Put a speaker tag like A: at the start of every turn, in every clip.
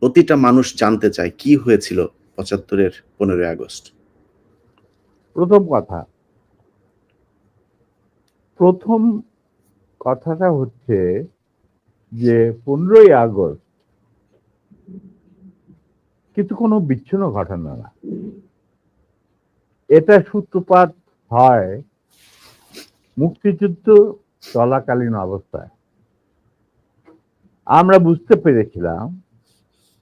A: প্রতিটা মানুষ জানতে চায় কি হয়েছিল পঁচাত্তরের পনেরোই আগস্ট।
B: প্রথম কথা, প্রথম কথাটা হচ্ছে যে পনেরোই আগস্ট কিন্তু কোনো বিচ্ছিন্ন ঘটনা না। এটা সূত্রপাত হয় মুক্তিযুদ্ধ চলাকালীন অবস্থায়। আমরা বুঝতে পেরেছিলাম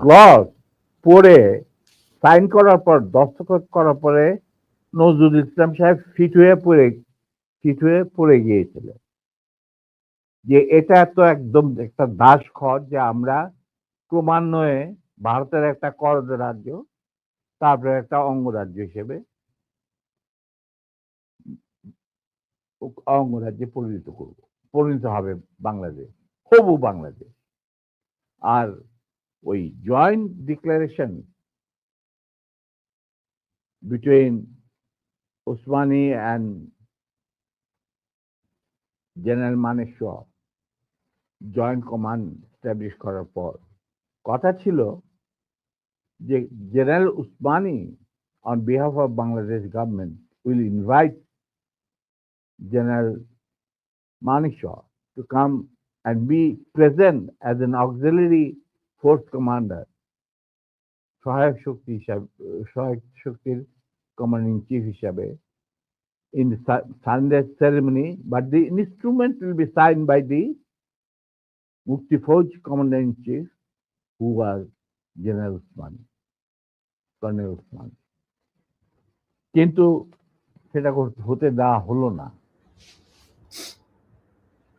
B: ক্লজ পড়ে সাইন করার পর, দস্তখত করার পরে নজরুল ইসলাম সাহেব ফিট হয়ে পড়ে, ফিট হয়ে পড়ে গিয়েছিলেন। যে এটা তো একদম একটা দাস খর যে আমরা ক্রমান্বয়ে ভারতের একটা করদ রাজ্য, তারপরে একটা অঙ্গরাজ্য হিসেবে অঙ্গরাজ্যে পরিণত করব, পরিণত হবে বাংলাদেশ, হবু বাংলাদেশ। আর ওই joint declaration between Usmani and general Maneshwar joint command establish করার পর। কথা ছিল যে general Osmani on behalf of Bangladesh government will invite general Maneshwar to come and be present as an auxiliary force commander, সহায়ক শক্তি হিসাবে, সহায়ক শক্তির কমান্ডিং চিফ হিসাবে in Sunday ceremony but the instrument will be sign by the Mukti Fauj commander in chief who was general Osman colonel Osman কিন্তু সেটা হতে দেওয়া হলো না।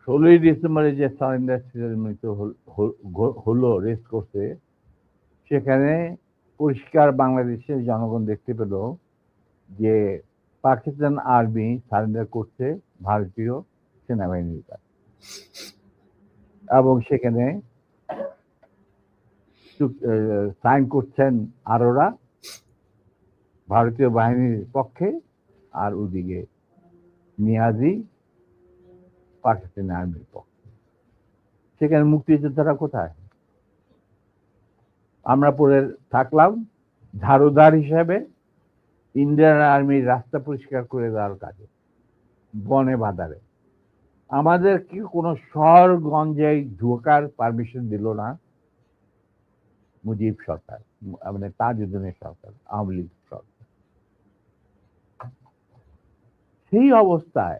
B: ষোলোই ডিসেম্বরে যে সারেন্ডার সেরেমনিতে হলো রেস্ট করতে, সেখানে পরিষ্কার বাংলাদেশের জনগণ দেখতে পেল যে পাকিস্তান আর্মি সারেন্ডার করছে ভারতীয় সেনাবাহিনীর কাছে। এবং সেখানে সাইন করছেন আরোরা, ভারতীয় বাহিনীর পক্ষে, আর ওদিকে নিয়াজি পাকিস্তানি আর্মির পক্ষে সেখানে মুক্তিযোদ্ধারা কোথায়? আমরা পরে থাকলাম, ঝাড়ুদার হিসাবে ইন্ডিয়ান আর্মির রাস্তা পরিষ্কার করে দেওয়ার কাজে, বনে বাদারে আমাদের কি কোনো শহরগঞ্জে ঢোকার পারমিশন দিল না? মুজিব সরকার মানে তাজউদ্দিনের সরকার, আওয়ামী লীগ সরকার। সেই অবস্থায়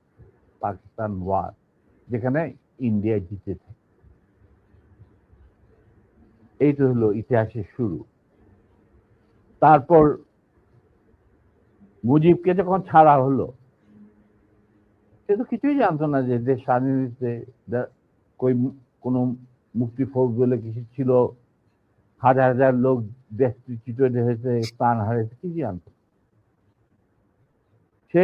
B: Pakistan war যেখানে ইন্ডিয়া জিতেছে এইটা হলো ইতিহাসের শুরু। তারপর মুজিবকে যখন ছাড়া হলো, সে তো কিছুই জানতো না যে দেশ স্বাধীন হয়েছে কই কোনো মুক্তি ফৌজ বলে কিছু ছিল, হাজার হাজার লোক দেশচ্যুত হয়েছে, প্রাণ হারিয়েছে কিছু জানতো সে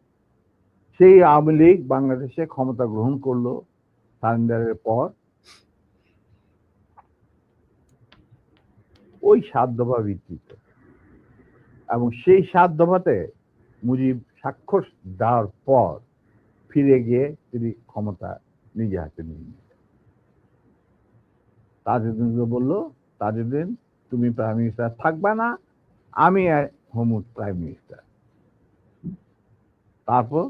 B: সেই আওয়ামী লীগ বাংলাদেশে ক্ষমতা গ্রহণ করল সারেন্ডারের পর। ওই সাত দফা ভিত্তিতে। এবং সেই সাত দফাতে মুজিব স্বাক্ষর দেওয়ার পর ফিরে গিয়ে তিনি ক্ষমতা নিজে হাতে নিয়ে নিলেন। তাজউদ্দিনকে বলল, তাজউদ্দিন, তুমি প্রাইম মিনিস্টার থাকবে না, আমি হোমুদ প্রাইম মিনিস্টার তারপর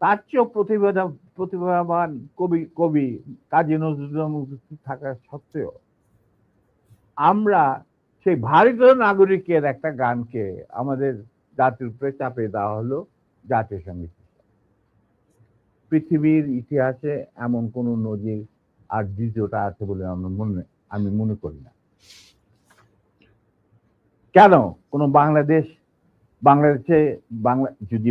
B: তার চেয়েও প্রতিভা প্রতিভাবান কবি কবি কাজী নজরুল থাকা সত্ত্বেও আমরা সেই ভারতীয় নাগরিকের একটা গানকে আমাদের জাতির উপরে চাপে দেওয়া হলো জাতীয় সংগীত পৃথিবীর ইতিহাসে এমন কোন নজির আর দ্বিতীয়টা আছে বলে আমরা মনে আমি মনে করি না। কেন? কোন বাংলাদেশ বাংলাদেশে বাংলা যদি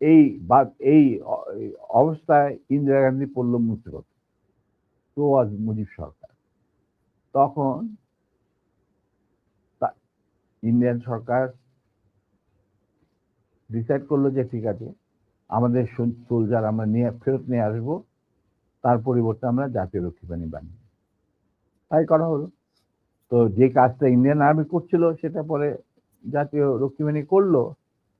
B: এই বা, এই অবস্থায় ইন্দিরা গান্ধী পড়ল মুসিবত তো আজ মুজিব সরকার। তখন ইন্ডিয়ান সরকার ডিসাইড করল যে, ঠিক আছে, আমাদের সোলজার আমরা নিয়ে, ফেরত নিয়ে আসব, তার পরিবর্তে আমরা জাতীয় রক্ষী বাহিনী বানিয়ে তাই করা হলো। তো যে কাজটা ইন্ডিয়ান আর্মি করছিল, সেটা পরে জাতীয় রক্ষী বাহিনী করল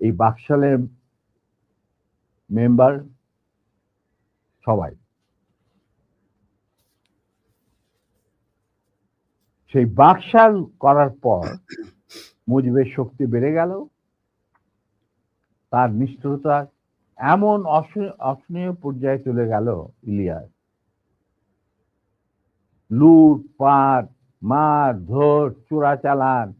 B: এই বাকশালের মেম্বার সবাই। সেই বাকশাল করার পর মুজিবের শক্তি বেড়ে গেল, তার নিষ্ঠুরতা এমন অস- অসহনীয় পর্যায়ে চলে গেল ইলিয়াস। লুট, পাট, মার, ধর চোরা চালান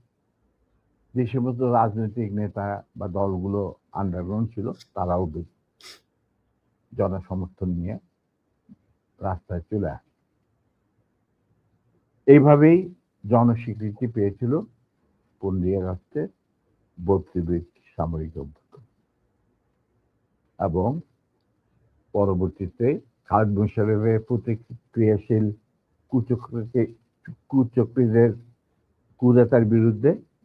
B: যে সমস্ত রাজনৈতিক নেতা বা দলগুলো আন্ডারগ্রাউন্ড ছিল, তারাও জনসমর্থন নিয়ে রাস্তায় চলে আসে। এইভাবেই জনস্বীকৃতি পেয়েছিল পনেরোই আগস্টে বত্রিশ সামরিক অভ্যুত্থান এবং পরবর্তীতে খালেদ মুশারফের প্রতিক্রিয়াশীল কুচক্রকে কুচক্রীদের কুদাতার বিরুদ্ধে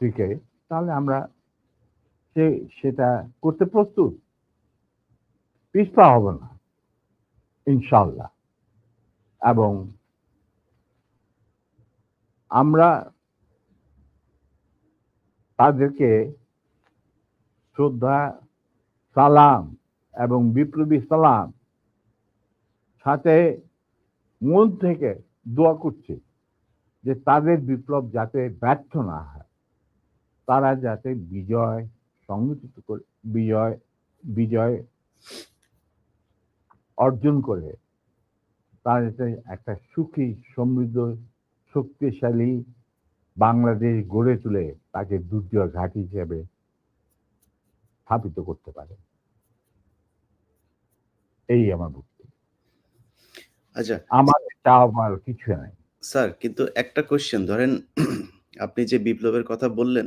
B: থেকে তাহলে আমরা সে, সেটা করতে প্রস্তুত। পিছপা হব না ইনশাল্লাহ এবং আমরা তাদেরকে শ্রদ্ধা, সালাম এবং বিপ্লবী সালাম সাথে মন থেকে দোয়া করছি যে তাদের বিপ্লব যাতে ব্যর্থ না হয়। তারা যাতে বিজয় সংগঠিত করে বিজয় বিজয় অর্জন করে তারা যাতে একটা সুখী সমৃদ্ধ শক্তিশালী বাংলাদেশ গড়ে তুলে তাকে দুর্জয় ঘাঁটি হিসেবে স্থাপিত করতে পারে। এই আমার বক্তব্য
A: আচ্ছা।
B: আমার চাওয়া পাওয়ার কিছু নাই।
A: স্যার কিন্তু একটা কোশ্চেন ধরেন আপনি যে বিপ্লবের কথা বললেন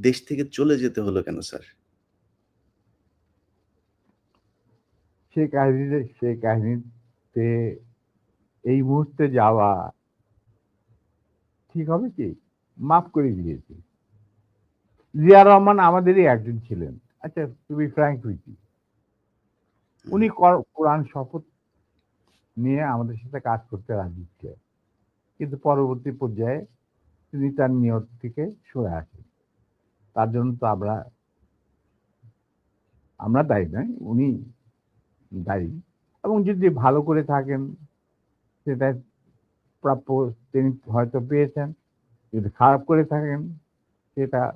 A: দেশ থেকে চলে যেতে হলো কেন স্যার?
B: সে কাহিনীতে সে কাহিনীতে এই মুহূর্তে যাওয়া ঠিক হবে কি? মাফ করে দিয়েছি। জিয়া রহমান আমাদেরই একজন ছিলেন। আচ্ছা তুমি ফ্র্যাঙ্ক ইউ উনি কর- কোরআন শপথ নিয়ে আমাদের সাথে কাজ করতে রাজি ছিলেন। কিন্তু পরবর্তী পর্যায়ে তিনি তার নিয়ত থেকে সরে আসেন। তার জন্য তো আমরা আমরা দায়ী নয়, উনি দায়ী। এবং যদি ভালো করে থাকেন, সেটা প্রাপ্য, তিনি হয়তো পেয়েছেন। যদি খারাপ করে থাকেন, সেটা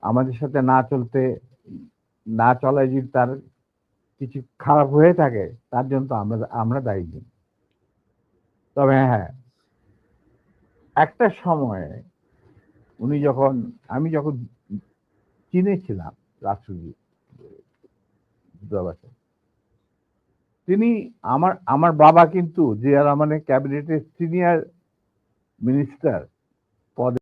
B: আমাদের সাথে না চলতে, না চলায় যদি তার কিছু খারাপ হয়ে থাকে, তার জন্য তো আমরা আমরা দায়ী। তবে হ্যাঁ একটা সময়ে উনি যখন, আমি যখন চীনে ছিলাম রাষ্ট্রজি দূতাবাসে তিনি আমার আমার বাবা কিন্তু জিয়া রহমানের ক্যাবিনেটের সিনিয়র মিনিস্টার।